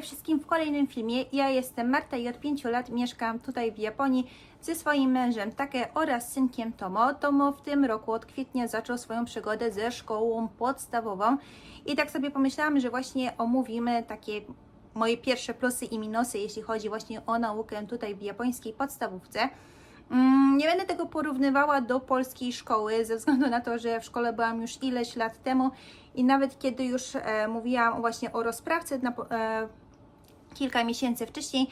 wszystkim w kolejnym filmie. Ja jestem Marta i od 5 lat mieszkam tutaj w Japonii ze swoim mężem Take oraz synkiem Tomo. Tomo w tym roku od kwietnia zaczął swoją przygodę ze szkołą podstawową i tak sobie pomyślałam, że właśnie omówimy takie moje pierwsze plusy i minusy, jeśli chodzi właśnie o naukę tutaj w japońskiej podstawówce. Mm, Nie będę tego porównywała do polskiej szkoły, ze względu na to, że w szkole byłam już ileś lat temu i nawet kiedy już e, mówiłam właśnie o rozprawce na, e, kilka miesięcy wcześniej,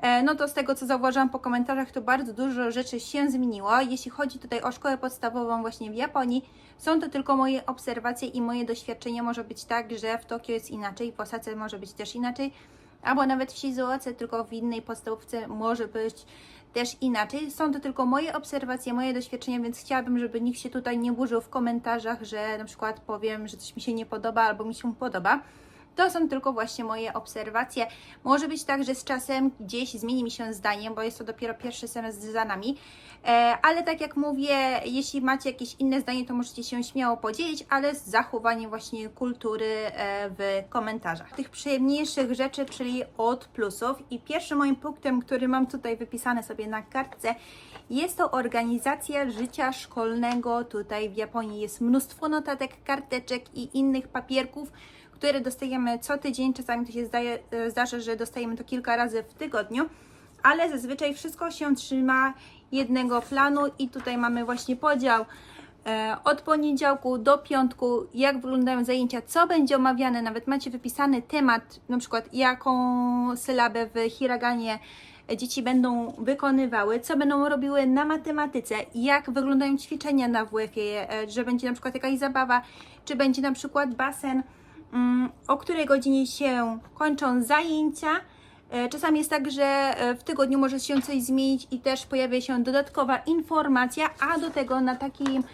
e, no to z tego co zauważyłam po komentarzach, to bardzo dużo rzeczy się zmieniło. Jeśli chodzi tutaj o szkołę podstawową właśnie w Japonii, są to tylko moje obserwacje i moje doświadczenia. Może być tak, że w Tokio jest inaczej, w Osace może być też inaczej, albo nawet w Shizuoce, tylko w innej podstawówce może być też inaczej. Są to tylko moje obserwacje, moje doświadczenia, więc chciałabym, żeby nikt się tutaj nie burzył w komentarzach, że na przykład powiem, że coś mi się nie podoba albo mi się podoba. To są tylko właśnie moje obserwacje. Może być tak, że z czasem gdzieś zmieni mi się zdanie, bo jest to dopiero pierwszy semestr za nami. E, ale tak jak mówię, jeśli macie jakieś inne zdanie, to możecie się śmiało podzielić, ale z zachowaniem właśnie kultury e, w komentarzach. Tych przyjemniejszych rzeczy, czyli od plusów. I pierwszym moim punktem, który mam tutaj wypisane sobie na kartce, jest to organizacja życia szkolnego tutaj w Japonii. Jest mnóstwo notatek, karteczek i innych papierków, które dostajemy co tydzień. Czasami to się zdaje, e, zdarza, że dostajemy to kilka razy w tygodniu, ale zazwyczaj wszystko się trzyma jednego planu i tutaj mamy właśnie podział e, od poniedziałku do piątku, jak wyglądają zajęcia, co będzie omawiane, nawet macie wypisany temat, na przykład jaką sylabę w hiraganie dzieci będą wykonywały, co będą robiły na matematyce, jak wyglądają ćwiczenia na WF-ie, e, że będzie na przykład jakaś zabawa, czy będzie na przykład basen, o której godzinie się kończą zajęcia. E, Czasami jest tak, że e, w tygodniu może się coś zmienić i też pojawia się dodatkowa informacja, a do tego na takim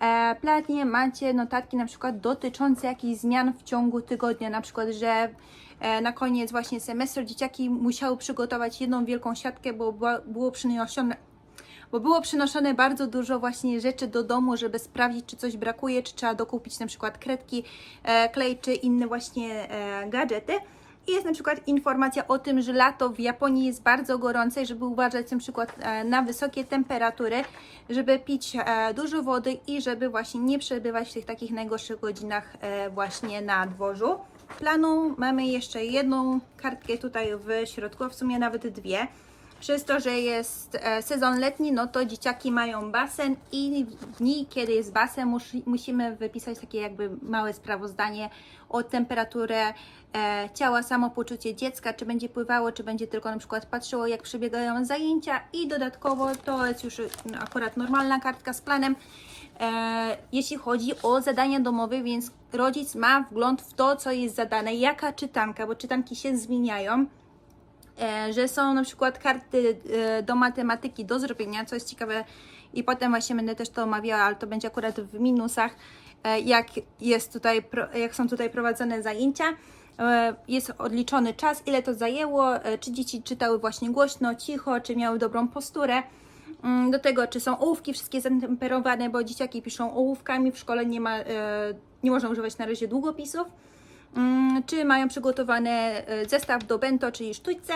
e, planie macie notatki na przykład dotyczące jakichś zmian w ciągu tygodnia, na przykład, że na koniec właśnie semestru dzieciaki musiały przygotować jedną wielką siatkę, bo było przynoszone bo było przynoszone bardzo dużo właśnie rzeczy do domu, żeby sprawdzić, czy coś brakuje, czy trzeba dokupić na przykład kredki, e, klej, czy inne właśnie e, gadżety. I jest na przykład informacja o tym, że lato w Japonii jest bardzo gorące żeby uważać na przykład e, na wysokie temperatury, żeby pić dużo wody i żeby właśnie nie przebywać w tych takich najgorszych godzinach właśnie na dworzu. Planu mamy jeszcze jedną kartkę tutaj w środku, a w sumie nawet dwie. Przez to, że jest e, sezon letni, no to dzieciaki mają basen i w dni, kiedy jest basen, musi, musimy wypisać takie jakby małe sprawozdanie o temperaturę e, ciała, samopoczucie dziecka, czy będzie pływało, czy będzie tylko na przykład patrzyło, jak przebiegają zajęcia i dodatkowo to jest już akurat normalna kartka z planem, e, jeśli chodzi o zadania domowe, więc rodzic ma wgląd w to, co jest zadane, jaka czytanka, bo czytanki się zmieniają że są na przykład karty e, do matematyki do zrobienia, co jest ciekawe i potem właśnie będę też to omawiała, ale to będzie akurat w minusach, e, jak jest tutaj, jak są tutaj prowadzone zajęcia. E, Jest odliczony czas, ile to zajęło, e, czy dzieci czytały właśnie głośno, cicho, czy miały dobrą posturę. Mm, Do tego, czy są ołówki wszystkie zatemperowane, bo dzieciaki piszą ołówkami, w szkole nie ma, e, nie można używać na razie długopisów. Mm, czy mają przygotowany e, zestaw do bento, czyli sztućce,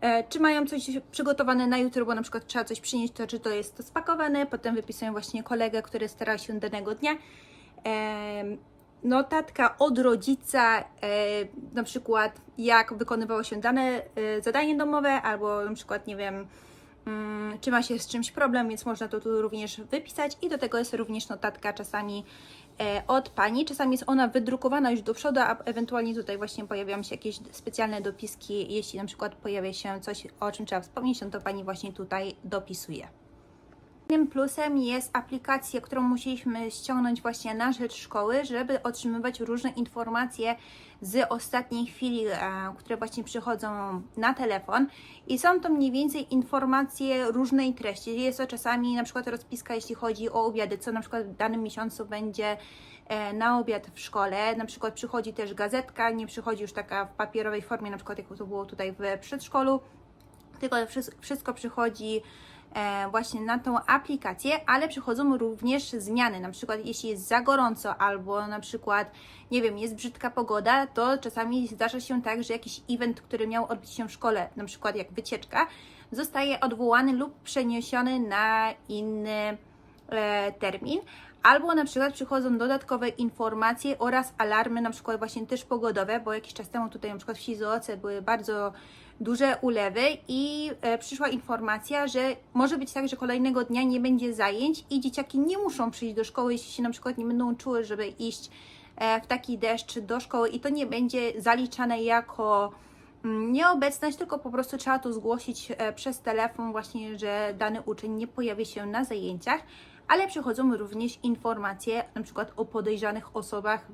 e, czy mają coś przygotowane na jutro, bo na przykład trzeba coś przynieść, to czy to jest to spakowane, potem wypisują właśnie kolegę, który stara się danego dnia. Em, Notatka od rodzica, e, na przykład jak wykonywało się dane e, zadanie domowe, albo na przykład, nie wiem, mm, czy ma się z czymś problem, więc można to tu również wypisać. I do tego jest również notatka czasami e, od pani. Czasami jest ona wydrukowana już do przodu, a ewentualnie tutaj właśnie pojawiają się jakieś specjalne dopiski. Jeśli na przykład pojawia się coś, o czym trzeba wspomnieć, no to pani właśnie tutaj dopisuje. Innym plusem jest aplikacja, którą musieliśmy ściągnąć właśnie na rzecz szkoły, żeby otrzymywać różne informacje z ostatniej chwili, e, które właśnie przychodzą na telefon. I są to mniej więcej informacje różnej treści. Jest to czasami na przykład rozpiska, jeśli chodzi o obiady, co na przykład w danym miesiącu będzie e, na obiad w szkole. Na przykład przychodzi też gazetka, nie przychodzi już taka w papierowej formie, na przykład jak to było tutaj w przedszkolu tylko wszy- wszystko przychodzi właśnie na tą aplikację, ale przychodzą również zmiany. Na przykład, jeśli jest za gorąco, albo na przykład, nie wiem, jest brzydka pogoda, to czasami zdarza się tak, że jakiś event, który miał odbyć się w szkole, na przykład jak wycieczka, zostaje odwołany lub przeniesiony na inny e, termin. Albo na przykład przychodzą dodatkowe informacje oraz alarmy, na przykład właśnie też pogodowe, bo jakiś czas temu tutaj na przykład w Shizuoce były bardzo duże ulewy i e, przyszła informacja, że może być tak, że kolejnego dnia nie będzie zajęć i dzieciaki nie muszą przyjść do szkoły, jeśli się na przykład nie będą czuły, żeby iść e, w taki deszcz do szkoły i to nie będzie zaliczane jako mm, nieobecność, tylko po prostu trzeba to zgłosić e, przez telefon właśnie, że dany uczeń nie pojawi się na zajęciach, ale przychodzą również informacje na przykład o podejrzanych osobach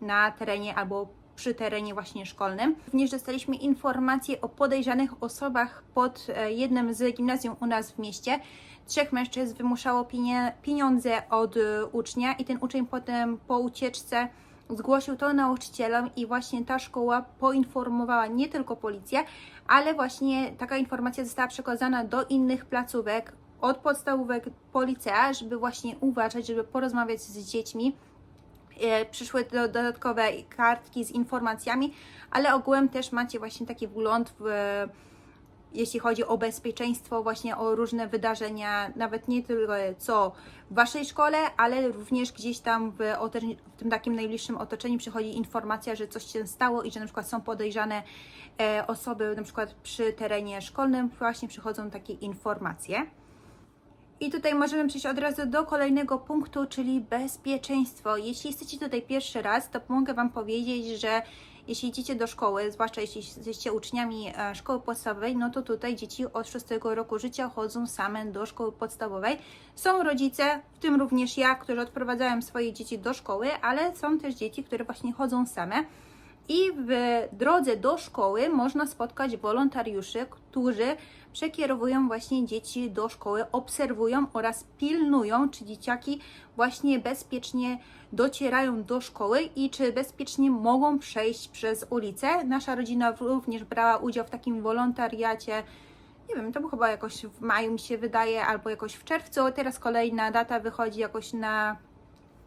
na terenie albo przy terenie właśnie szkolnym. Również dostaliśmy informacje o podejrzanych osobach pod e, jednym z gimnazjum u nas w mieście. Trzech mężczyzn wymuszało pieniądze od e, ucznia i ten uczeń potem po ucieczce zgłosił to nauczycielom i właśnie ta szkoła poinformowała nie tylko policję, ale właśnie taka informacja została przekazana do innych placówek, od podstawówek po licea, żeby właśnie uważać, żeby porozmawiać z dziećmi. E, Przyszły do, dodatkowe kartki z informacjami, ale ogółem też macie właśnie taki wgląd w jeśli chodzi o bezpieczeństwo, właśnie o różne wydarzenia, nawet nie tylko co w Waszej szkole, ale również gdzieś tam w, w tym takim najbliższym otoczeniu przychodzi informacja, że coś się stało i że na przykład są podejrzane e, osoby, na przykład przy terenie szkolnym, właśnie przychodzą takie informacje. I tutaj możemy przejść od razu do kolejnego punktu, czyli bezpieczeństwo. Jeśli jesteście tutaj pierwszy raz, to mogę Wam powiedzieć, że jeśli idziecie do szkoły, zwłaszcza jeśli jesteście uczniami e, szkoły podstawowej, no to tutaj dzieci od 6 roku życia chodzą same do szkoły podstawowej. Są rodzice, w tym również ja, którzy odprowadzają swoje dzieci do szkoły, ale są też dzieci, które właśnie chodzą same. I w drodze do szkoły można spotkać wolontariuszy, którzy przekierowują właśnie dzieci do szkoły, obserwują oraz pilnują, czy dzieciaki właśnie bezpiecznie docierają do szkoły i czy bezpiecznie mogą przejść przez ulicę. Nasza rodzina również brała udział w takim wolontariacie. Nie wiem, to było chyba jakoś w maju mi się wydaje, albo jakoś w czerwcu. Teraz kolejna data wychodzi jakoś na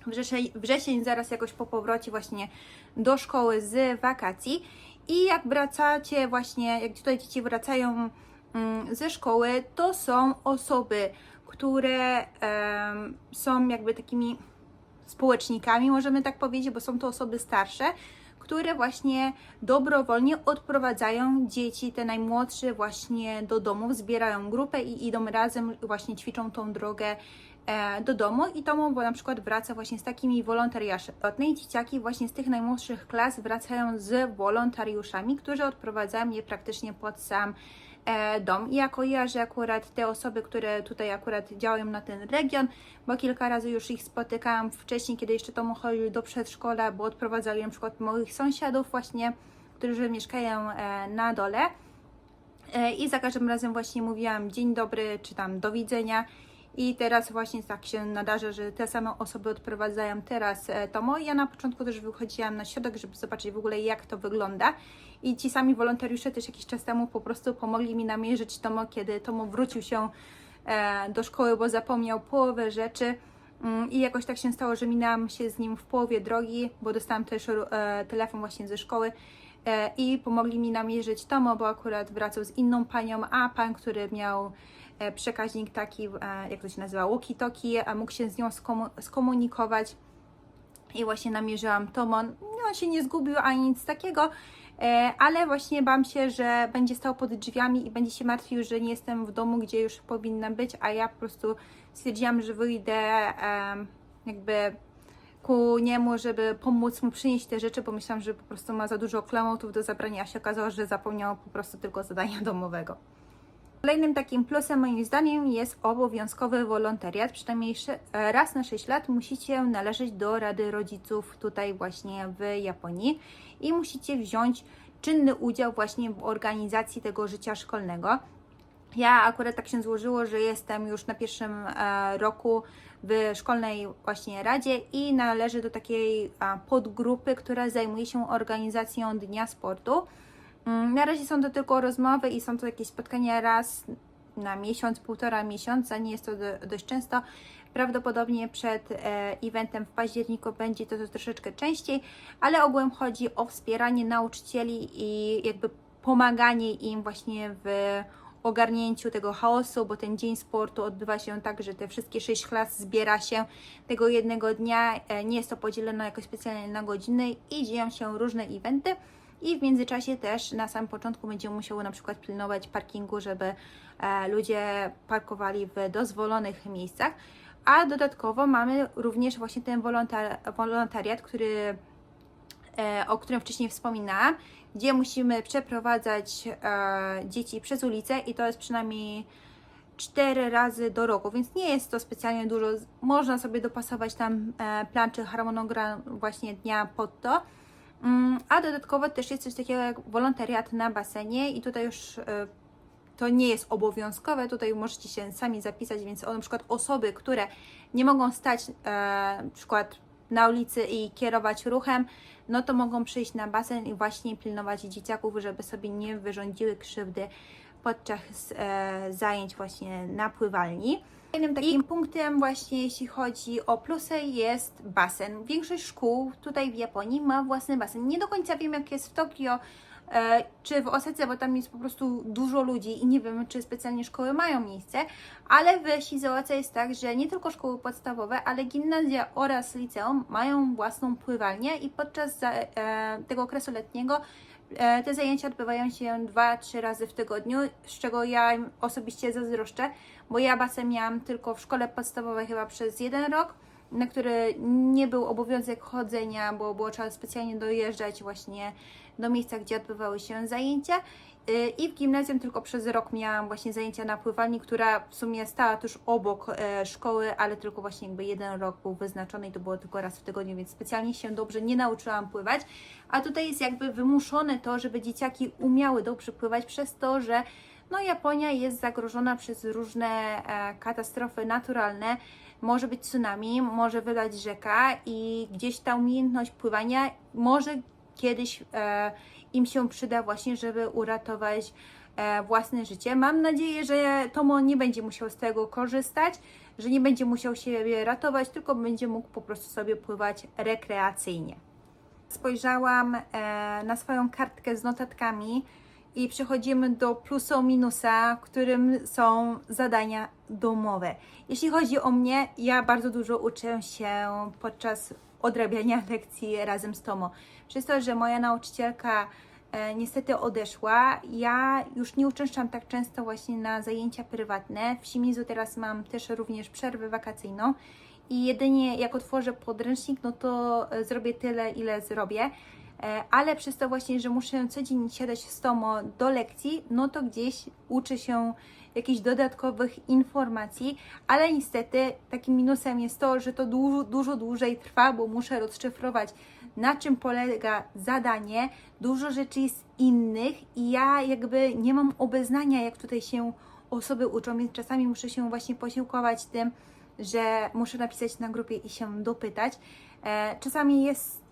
wrzesień, wrzesień, zaraz jakoś po powrocie właśnie do szkoły z wakacji. I jak wracacie właśnie, jak tutaj dzieci wracają mm, ze szkoły, to są osoby, które em, są jakby takimi społecznikami, możemy tak powiedzieć, bo są to osoby starsze, które właśnie dobrowolnie odprowadzają dzieci, te najmłodsze właśnie do domów, zbierają grupę i idą razem, właśnie ćwiczą tą drogę do domu i to bo na przykład wraca właśnie z takimi wolontariuszami. Dzieciaki właśnie z tych najmłodszych klas wracają z wolontariuszami, którzy odprowadzają je praktycznie pod sam e, dom. I ja kojarzę akurat te osoby, które tutaj akurat działają na ten region, bo kilka razy już ich spotykałam wcześniej, kiedy jeszcze to chodziły do przedszkola, bo odprowadzali na przykład moich sąsiadów właśnie, którzy mieszkają e, na dole. E, I za każdym razem właśnie mówiłam dzień dobry, czy tam do widzenia. I teraz właśnie tak się nadarza, że te same osoby odprowadzają teraz e, Tomo. Ja na początku też wychodziłam na środek, żeby zobaczyć w ogóle jak to wygląda. I ci sami wolontariusze też jakiś czas temu po prostu pomogli mi namierzyć Tomo, kiedy Tomo wrócił się e, do szkoły, bo zapomniał połowę rzeczy. Mm, I jakoś tak się stało, że minęłam się z nim w połowie drogi, bo dostałam też e, telefon właśnie ze szkoły i pomogli mi namierzyć Tomo, bo akurat wracał z inną panią, a pan, który miał przekaźnik taki, e, jak to się nazywa, walkie-talkie, mógł się z nią skomu- skomunikować i właśnie namierzyłam Tomo. No, on się nie zgubił ani nic takiego, e, ale właśnie bałam się, że będzie stał pod drzwiami i będzie się martwił, że nie jestem w domu, gdzie już powinnam być, a ja po prostu stwierdziłam, że wyjdę jakby ku niemu, żeby pomóc mu przynieść te rzeczy, bo myślałam, że po prostu ma za dużo klamotów do zabrania, a się okazało, że zapomniał po prostu tylko zadania domowego. Kolejnym takim plusem moim zdaniem jest obowiązkowy wolontariat. Przynajmniej e, raz na 6 lat musicie należeć do Rady Rodziców tutaj właśnie w Japonii i musicie wziąć czynny udział właśnie w organizacji tego życia szkolnego. Ja akurat tak się złożyło, że jestem już na pierwszym e, roku w szkolnej właśnie radzie i należę do takiej podgrupy, która zajmuje się organizacją Dnia Sportu. Na razie są to tylko rozmowy i są to jakieś spotkania raz na miesiąc, półtora miesiąca, nie jest to do, dość często. Prawdopodobnie przed e, eventem w październiku będzie to, to troszeczkę częściej, ale ogółem chodzi o wspieranie nauczycieli i jakby pomaganie im właśnie w ogarnięciu tego chaosu, bo ten dzień sportu odbywa się tak, że te wszystkie sześć klas zbiera się tego jednego dnia, e, nie jest to podzielone jakoś specjalnie na godziny i dzieją się różne eventy. I w międzyczasie też na samym początku będziemy musiały na przykład pilnować parkingu, żeby e, ludzie parkowali w dozwolonych miejscach. A dodatkowo mamy również właśnie ten wolontar- wolontariat, który, e, o którym wcześniej wspominałam, gdzie musimy przeprowadzać e, dzieci przez ulicę i to jest przynajmniej cztery razy do roku, więc nie jest to specjalnie dużo. Można sobie dopasować tam plan czy harmonogram właśnie dnia pod to. Mm, A dodatkowo też jest coś takiego jak wolontariat na basenie i tutaj już e, to nie jest obowiązkowe, tutaj możecie się sami zapisać, więc o, na przykład osoby, które nie mogą stać e, na przykład na ulicy i kierować ruchem, no to mogą przyjść na basen i właśnie pilnować dzieciaków, żeby sobie nie wyrządziły krzywdy podczas e, zajęć właśnie na pływalni. Kolejnym takim punktem właśnie jeśli chodzi o plusy jest basen. Większość szkół tutaj w Japonii ma własny basen. Nie do końca wiem jak jest w Tokio e, czy w Osece, bo tam jest po prostu dużo ludzi i nie wiem czy specjalnie szkoły mają miejsce, ale w Shizuoce jest tak, że nie tylko szkoły podstawowe, ale gimnazja oraz liceum mają własną pływalnię i podczas za, e, tego okresu letniego Te zajęcia odbywają się 2-3 razy w tygodniu, z czego ja osobiście zazdroszczę, bo ja basen miałam tylko w szkole podstawowej chyba przez jeden rok, na który nie był obowiązek chodzenia, bo było trzeba specjalnie dojeżdżać właśnie do miejsca, gdzie odbywały się zajęcia. Y, I w gimnazjum tylko przez rok miałam właśnie zajęcia na pływalni, która w sumie stała tuż obok e, szkoły, ale tylko właśnie jakby jeden rok był wyznaczony i to było tylko raz w tygodniu, więc specjalnie się dobrze nie nauczyłam pływać. A tutaj jest jakby wymuszone to, żeby dzieciaki umiały dobrze pływać przez to, że no Japonia jest zagrożona przez różne e, katastrofy naturalne. Może być tsunami, może wylać rzeka i gdzieś ta umiejętność pływania może kiedyś e, im się przyda właśnie, żeby uratować e, własne życie. Mam nadzieję, że Tomo nie będzie musiał z tego korzystać, że nie będzie musiał siebie ratować, tylko będzie mógł po prostu sobie pływać rekreacyjnie. Spojrzałam e, na swoją kartkę z notatkami i przechodzimy do plusa minusa, którym są zadania domowe. Jeśli chodzi o mnie, ja bardzo dużo uczę się podczas odrabiania lekcji razem z Tomo. Przez to, że moja nauczycielka e, niestety odeszła, ja już nie uczęszczam tak często właśnie na zajęcia prywatne. W Shimizu teraz mam też również przerwę wakacyjną i jedynie jak otworzę podręcznik, no to e, zrobię tyle, ile zrobię. E, Ale przez to właśnie, że muszę codziennie siadać z Tomo do lekcji, no to gdzieś uczę się jakichś dodatkowych informacji, ale niestety takim minusem jest to, że to dużo, dużo dłużej trwa, bo muszę rozszyfrować na czym polega zadanie, dużo rzeczy jest innych i ja jakby nie mam obeznania, jak tutaj się osoby uczą, więc czasami muszę się właśnie posiłkować tym, że muszę napisać na grupie i się dopytać. E, Czasami jest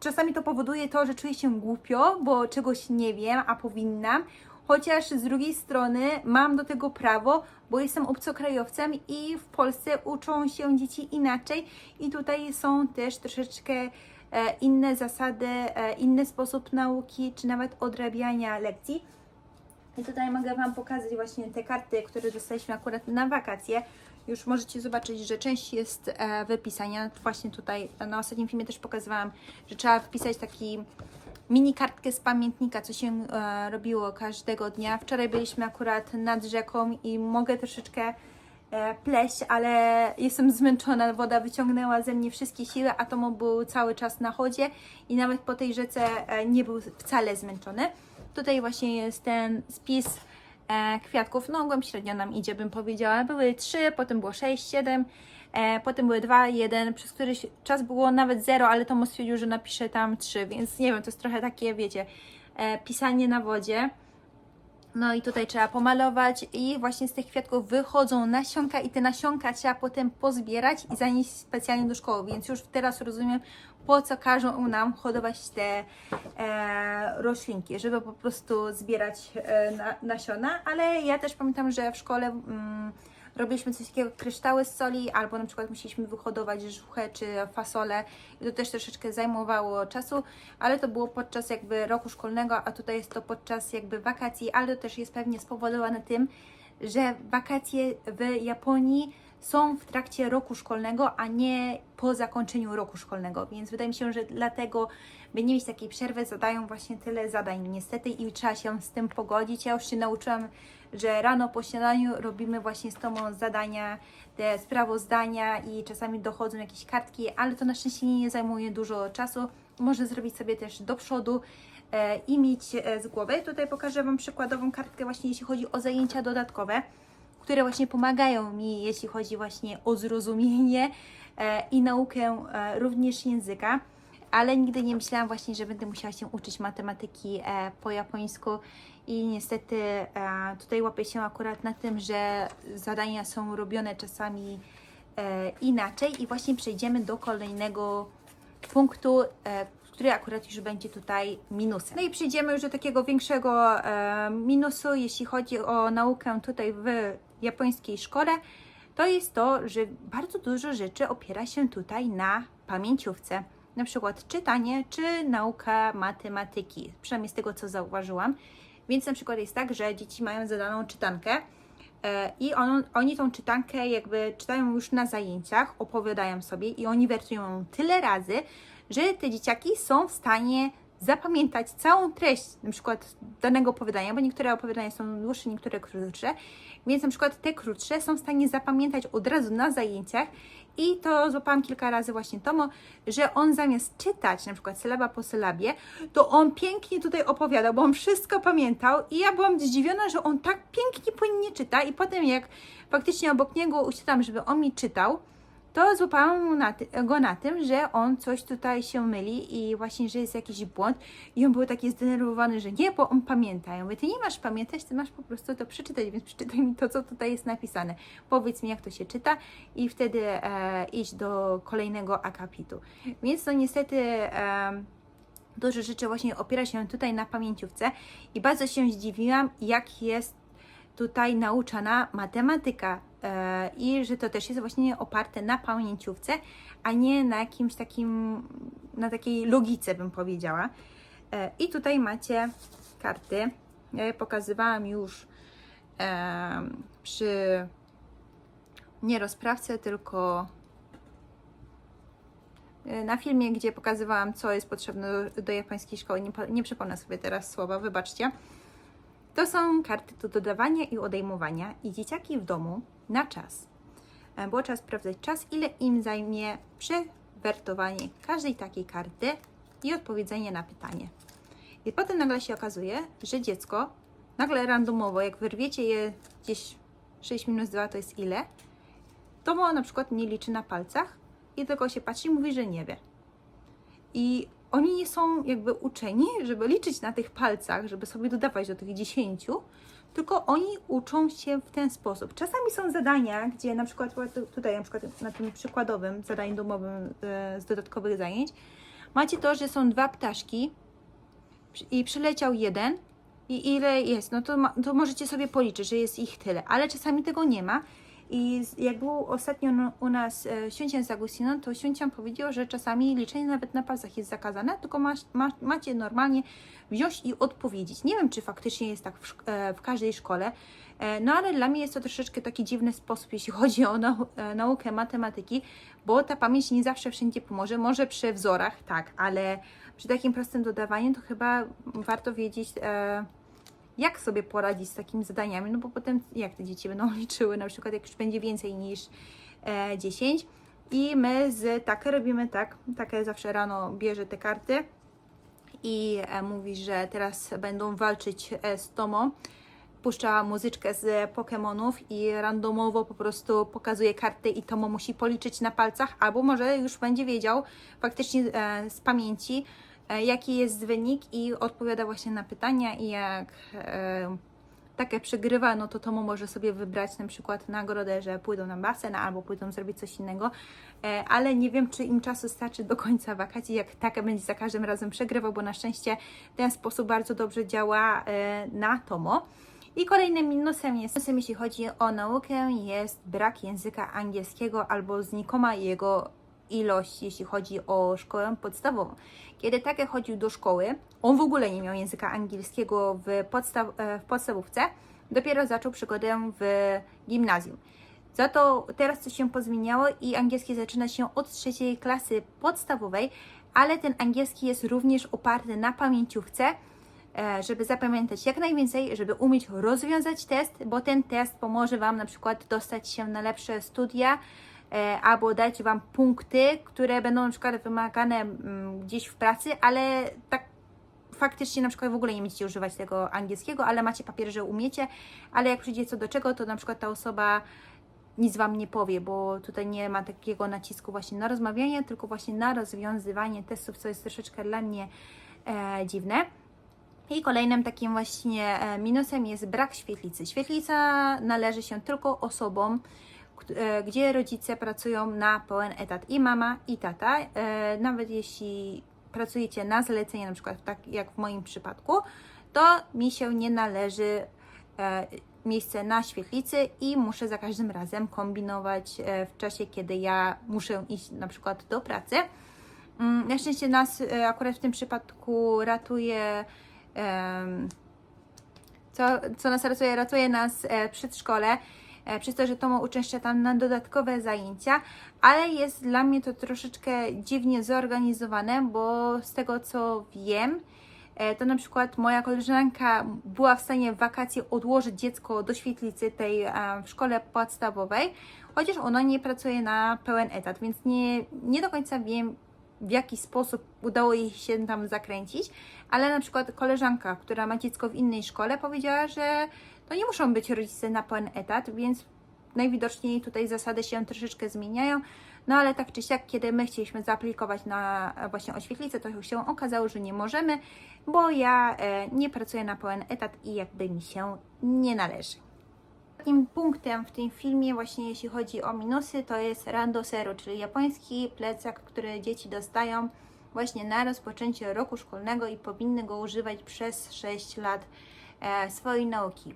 Czasami to powoduje to, że czuję się głupio, bo czegoś nie wiem, a powinnam. Chociaż z drugiej strony mam do tego prawo, bo jestem obcokrajowcem i w Polsce uczą się dzieci inaczej i tutaj są też troszeczkę e, inne zasady, e, inny sposób nauki, czy nawet odrabiania lekcji. I tutaj mogę Wam pokazać właśnie te karty, które dostaliśmy akurat na wakacje. Już możecie zobaczyć, że część jest e, wypisania. Właśnie tutaj na ostatnim filmie też pokazywałam, że trzeba wpisać taki mini kartkę z pamiętnika, co się e, robiło każdego dnia. Wczoraj byliśmy akurat nad rzeką i mogę troszeczkę e, pleść, ale jestem zmęczona. Woda wyciągnęła ze mnie wszystkie siły, a Tomo był cały czas na chodzie i nawet po tej rzece e, nie był wcale zmęczony. Tutaj właśnie jest ten spis kwiatków. No, średnio nam idzie, bym powiedziała. Były 3, potem było 6, 7, e, potem były 2, 1, przez któryś czas było nawet 0, ale Tomo stwierdził, że napisze tam 3, więc nie wiem, to jest trochę takie, wiecie, e, pisanie na wodzie. No i tutaj trzeba pomalować i właśnie z tych kwiatków wychodzą nasionka i te nasionka trzeba potem pozbierać i zanieść specjalnie do szkoły, więc już teraz rozumiem po co każą nam hodować te e, roślinki, żeby po prostu zbierać e, na, nasiona, ale ja też pamiętam, że w szkole mm, robiliśmy coś takiego kryształy z soli, albo na przykład musieliśmy wyhodować żuchę czy fasolę. I to też troszeczkę zajmowało czasu, ale to było podczas jakby roku szkolnego, a tutaj jest to podczas jakby wakacji, ale to też jest pewnie spowodowane tym, że wakacje w Japonii są w trakcie roku szkolnego, a nie po zakończeniu roku szkolnego, więc wydaje mi się, że dlatego, by nie mieć takiej przerwy, zadają właśnie tyle zadań niestety i trzeba się z tym pogodzić. Ja już się nauczyłam, że rano po śniadaniu robimy właśnie z Tomą zadania, te sprawozdania i czasami dochodzą jakieś kartki, ale to na szczęście nie zajmuje dużo czasu. Można zrobić sobie też do przodu e, i mieć e, z głowy. Tutaj pokażę Wam przykładową kartkę właśnie jeśli chodzi o zajęcia dodatkowe które właśnie pomagają mi, jeśli chodzi właśnie o zrozumienie i naukę e, również języka, ale nigdy nie myślałam właśnie, że będę musiała się uczyć matematyki e, po japońsku i niestety e, tutaj łapię się akurat na tym, że zadania są robione czasami e, inaczej i właśnie przejdziemy do kolejnego punktu, e, który akurat już będzie tutaj minusem. No i przejdziemy już do takiego większego e, minusu, jeśli chodzi o naukę tutaj w japońskiej szkole. To jest to, że bardzo dużo rzeczy opiera się tutaj na pamięciówce. Na przykład czytanie czy nauka matematyki, przynajmniej z tego co zauważyłam. Więc na przykład jest tak, że dzieci mają zadaną czytankę e, i on, oni tą czytankę jakby czytają już na zajęciach, opowiadają sobie i oni wertują ją tyle razy, że te dzieciaki są w stanie zapamiętać całą treść na przykład danego opowiadania, bo niektóre opowiadania są dłuższe, niektóre krótsze, więc na przykład te krótsze są w stanie zapamiętać od razu na zajęciach i to złapałam kilka razy właśnie Tomo, że on zamiast czytać na przykład sylaba po sylabie, to on pięknie tutaj opowiadał, bo on wszystko pamiętał i ja byłam zdziwiona, że on tak pięknie płynnie czyta i potem jak faktycznie obok niego usiadłam, żeby on mi czytał, to złapałam na go na tym, że on coś tutaj się myli i właśnie, że jest jakiś błąd i on był taki zdenerwowany, że nie, bo on pamięta. Ja mówię, ty nie masz pamiętać, ty masz po prostu to przeczytać, więc przeczytaj mi to, co tutaj jest napisane. Powiedz mi, jak to się czyta i wtedy e, iść do kolejnego akapitu. Więc to niestety... E, Dużo rzeczy właśnie opiera się tutaj na pamięciówce i bardzo się zdziwiłam, jak jest tutaj nauczana matematyka e, i że to też jest właśnie oparte na pamięciówce, a nie na jakimś takim, na takiej logice bym powiedziała. E, I tutaj macie karty. Ja je pokazywałam już e, przy nie rozprawce, tylko na filmie, gdzie pokazywałam, co jest potrzebne do, japońskiej szkoły. Nie, nie przypomnę sobie teraz słowa, wybaczcie. To są karty do dodawania i odejmowania i dzieciaki w domu na czas. E, Było trzeba sprawdzać czas, ile im zajmie przewertowanie każdej takiej karty i odpowiedzenie na pytanie. I potem nagle się okazuje, że dziecko nagle randomowo, jak wyrwiecie je gdzieś 6 minus 2 to jest ile, to ma na przykład nie liczy na palcach i tylko się patrzy i mówi, że nie wie. I oni nie są jakby uczeni, żeby liczyć na tych palcach, żeby sobie dodawać do tych 10, tylko oni uczą się w ten sposób. Czasami są zadania, gdzie na przykład tutaj na przykład na tym przykładowym zadaniu domowym e, z dodatkowych zajęć macie to, że są dwa ptaszki i przyleciał jeden i ile jest, no to, to możecie sobie policzyć, że jest ich tyle, ale czasami tego nie ma. I jak był ostatnio no- u nas e, Siuncian z Agustiną, to Siuncian powiedział, że czasami liczenie nawet na palcach jest zakazane, tylko masz, ma, macie normalnie wziąć i odpowiedzieć. Nie wiem, czy faktycznie jest tak w, e, w każdej szkole, e, no ale dla mnie jest to troszeczkę taki dziwny sposób, jeśli chodzi o nau e, naukę matematyki, bo ta pamięć nie zawsze wszędzie pomoże. Może przy wzorach, tak, ale przy takim prostym dodawaniu to chyba warto wiedzieć, e, jak sobie poradzić z takimi zadaniami, no bo potem jak te dzieci będą liczyły, na przykład jak już będzie więcej niż e, 10 i my z takie robimy tak, takie zawsze rano bierze te karty i e, mówi, że teraz będą walczyć e, z Tomą. Puszcza muzyczkę z Pokemonów i randomowo po prostu pokazuje karty i Tomo musi policzyć na palcach, albo może już będzie wiedział faktycznie e, z pamięci, jaki jest wynik i odpowiada właśnie na pytania i jak e, takie przegrywa, no to Tomo może sobie wybrać na przykład nagrodę, że pójdą na basen albo pójdą zrobić coś innego, e, ale nie wiem, czy im czasu starczy do końca wakacji, jak tak będzie za każdym razem przegrywał, bo na szczęście ten sposób bardzo dobrze działa e, na Tomo. I kolejnym minusem jest, minusem, jeśli chodzi o naukę, jest brak języka angielskiego albo znikoma jego ilość, jeśli chodzi o szkołę podstawową. Kiedy takie chodził do szkoły, on w ogóle nie miał języka angielskiego w, podstaw, e, w podstawówce, dopiero zaczął przygodę w gimnazjum. Za to teraz coś się pozmieniało i angielski zaczyna się od trzeciej klasy podstawowej, ale ten angielski jest również oparty na pamięciówce, e, żeby zapamiętać jak najwięcej, żeby umieć rozwiązać test, bo ten test pomoże Wam na przykład dostać się na lepsze studia albo dać Wam punkty, które będą na przykład wymagane mm, gdzieś w pracy, ale tak faktycznie na przykład w ogóle nie będziecie używać tego angielskiego, ale macie papier, że umiecie, ale jak przyjdzie co do czego, to na przykład ta osoba nic Wam nie powie, bo tutaj nie ma takiego nacisku właśnie na rozmawianie, tylko właśnie na rozwiązywanie testów, co jest troszeczkę dla mnie e, dziwne. I kolejnym takim właśnie e, minusem jest brak świetlicy. Świetlica należy się tylko osobom, e, gdzie rodzice pracują na pełen etat. I mama, i tata. E, Nawet jeśli pracujecie na zlecenie, na przykład tak jak w moim przypadku, to mi się nie należy e, miejsce na świetlicy i muszę za każdym razem kombinować e, w czasie, kiedy ja muszę iść na przykład do pracy. Mm, Na szczęście nas e, akurat w tym przypadku ratuje co, co nas ratuje? Ratuje nas e, przedszkole, e, przez to, że Tomo uczęszcza tam na dodatkowe zajęcia, ale jest dla mnie to troszeczkę dziwnie zorganizowane, bo z tego co wiem, e, to na przykład moja koleżanka była w stanie w wakacje odłożyć dziecko do świetlicy tej e, w szkole podstawowej, chociaż ona nie pracuje na pełen etat, więc nie, nie do końca wiem, w jaki sposób udało jej się tam zakręcić, ale na przykład koleżanka, która ma dziecko w innej szkole, powiedziała, że to nie muszą być rodzice na pełen etat, więc najwidoczniej tutaj zasady się troszeczkę zmieniają. No ale tak czy siak, kiedy my chcieliśmy zaaplikować na właśnie oświetlicę, to się okazało, że nie możemy, bo ja e, nie pracuję na pełen etat i jakby mi się nie należy. Takim punktem w tym filmie, właśnie jeśli chodzi o minusy, to jest randosero, czyli japoński plecak, który dzieci dostają właśnie na rozpoczęcie roku szkolnego i powinny go używać przez 6 lat e, swojej nauki.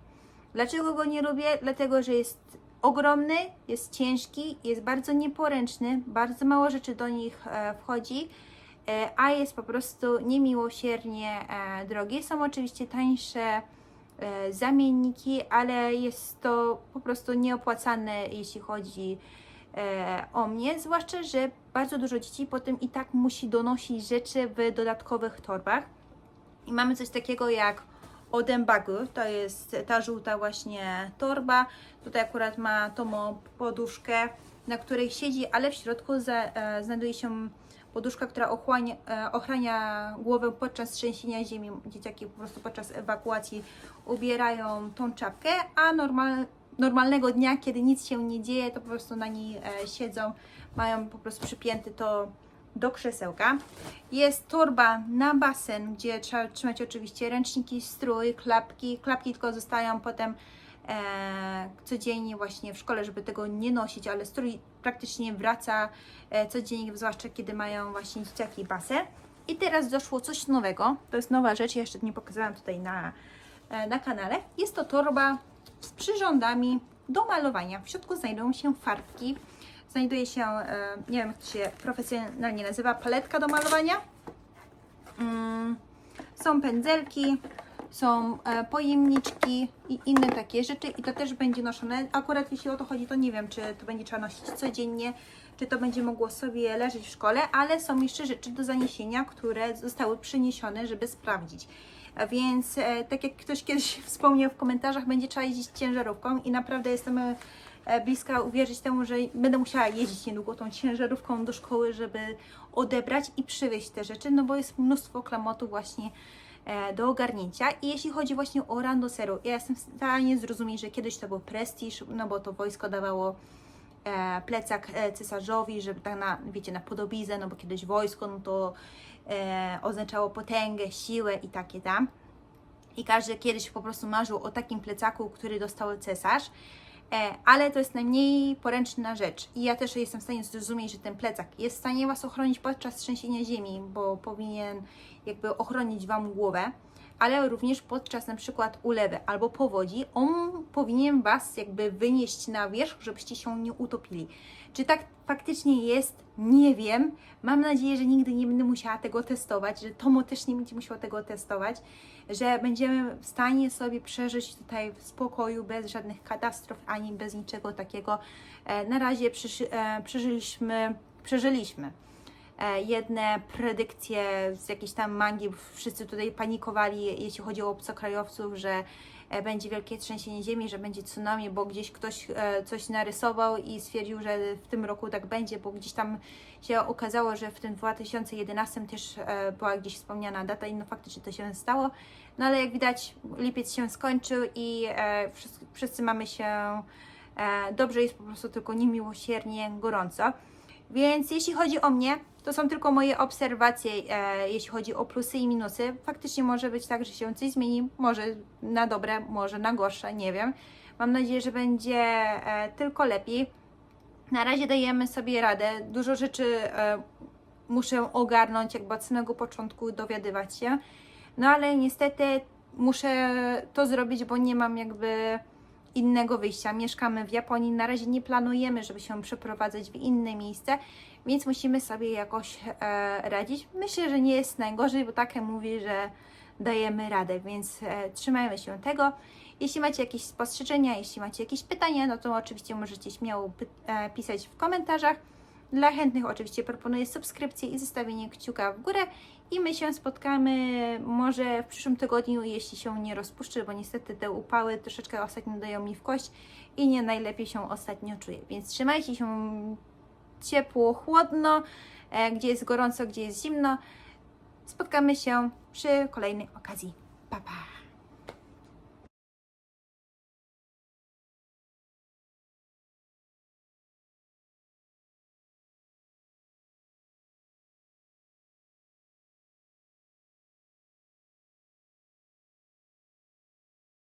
Dlaczego go nie lubię? Dlatego, że jest ogromny, jest ciężki, jest bardzo nieporęczny, bardzo mało rzeczy do nich e, wchodzi, e, a jest po prostu niemiłosiernie e, drogi. Są oczywiście tańsze zamienniki, ale jest to po prostu nieopłacalne, jeśli chodzi o mnie, zwłaszcza, że bardzo dużo dzieci potem i tak musi donosić rzeczy w dodatkowych torbach. I mamy coś takiego jak Odembagu, to jest ta żółta właśnie torba. Tutaj akurat ma Tomo poduszkę, na której siedzi, ale w środku za, e, znajduje się poduszka, która ochłania, e, ochrania głowę podczas trzęsienia ziemi. Dzieciaki po prostu podczas ewakuacji ubierają tą czapkę, a normal, normalnego dnia, kiedy nic się nie dzieje, to po prostu na niej e, siedzą, mają po prostu przypięty to do krzesełka. Jest torba na basen, gdzie trzeba trzymać oczywiście ręczniki, strój, klapki. Klapki tylko zostają potem e, codziennie właśnie w szkole, żeby tego nie nosić, ale strój praktycznie wraca e, codziennie, zwłaszcza kiedy mają właśnie dzieciaki basen. I teraz doszło coś nowego. To jest nowa rzecz, ja jeszcze nie pokazałam tutaj na, e, na kanale. Jest to torba z przyrządami do malowania. W środku znajdują się farbki. Znajduje się, e, nie wiem jak to się profesjonalnie nazywa, paletka do malowania. Mm, są pędzelki, są e, pojemniczki i inne takie rzeczy i to też będzie noszone. Akurat jeśli o to chodzi, to nie wiem, czy to będzie trzeba nosić codziennie, czy to będzie mogło sobie leżeć w szkole, ale są jeszcze rzeczy do zaniesienia, które zostały przyniesione, żeby sprawdzić. Więc e, tak jak ktoś kiedyś wspomniał w komentarzach, będzie trzeba jeździć ciężarówką i naprawdę jestem bliska uwierzyć temu, że będę musiała jeździć niedługo tą ciężarówką do szkoły, żeby odebrać i przywieźć te rzeczy, no bo jest mnóstwo klamotu właśnie e, do ogarnięcia. I jeśli chodzi właśnie o randoseru, ja jestem w stanie zrozumieć, że kiedyś to był prestiż, no bo to wojsko dawało e, plecak e, cesarzowi, żeby tak na, wiecie, na podobizę, no bo kiedyś wojsko, no to e, oznaczało potęgę, siłę i takie tam. i każdy kiedyś po prostu marzył o takim plecaku, który dostał cesarz. E, ale to jest najmniej poręczna rzecz. I ja też jestem w stanie zrozumieć, że ten plecak jest w stanie Was ochronić podczas trzęsienia ziemi, bo powinien jakby ochronić Wam głowę, ale również podczas na przykład ulewy albo powodzi, on powinien Was jakby wynieść na wierzch, żebyście się nie utopili. Czy tak faktycznie jest? Nie wiem. Mam nadzieję, że nigdy nie będę musiała tego testować, że Tomo też nie będzie musiał tego testować, że będziemy w stanie sobie przeżyć tutaj w spokoju, bez żadnych katastrof, ani bez niczego takiego. E, Na razie e, przeżyliśmy, przeżyliśmy jedne predykcje z jakiejś tam mangi, wszyscy tutaj panikowali, jeśli chodzi o obcokrajowców, że e, będzie wielkie trzęsienie ziemi, że będzie tsunami, bo gdzieś ktoś e, coś narysował i stwierdził, że w tym roku tak będzie, bo gdzieś tam się okazało, że w tym 2011 też e, była gdzieś wspomniana data i no faktycznie to się stało. No ale jak widać, lipiec się skończył i e, wszyscy, mamy się e, dobrze, jest po prostu tylko niemiłosiernie gorąco. Więc jeśli chodzi o mnie, to są tylko moje obserwacje, e, jeśli chodzi o plusy i minusy. Faktycznie może być tak, że się coś zmieni, może na dobre, może na gorsze, nie wiem. Mam nadzieję, że będzie e, tylko lepiej. Na razie dajemy sobie radę. Dużo rzeczy e, muszę ogarnąć, jakby od samego początku dowiadywać się. No ale niestety muszę to zrobić, bo nie mam jakby innego wyjścia. Mieszkamy w Japonii, na razie nie planujemy, żeby się przeprowadzać w inne miejsce, więc musimy sobie jakoś e, radzić. Myślę, że nie jest najgorzej, bo takie mówi, że dajemy radę, więc e, trzymajmy się tego. Jeśli macie jakieś spostrzeżenia, jeśli macie jakieś pytania, no to oczywiście możecie śmiało e, pisać w komentarzach. Dla chętnych oczywiście proponuję subskrypcję i zostawienie kciuka w górę i my się spotkamy może w przyszłym tygodniu, jeśli się nie rozpuszczę, bo niestety te upały troszeczkę ostatnio dają mi w kość i nie najlepiej się ostatnio czuję. Więc trzymajcie się ciepło, chłodno, e, gdzie jest gorąco, gdzie jest zimno. Spotkamy się przy kolejnej okazji. Pa, pa!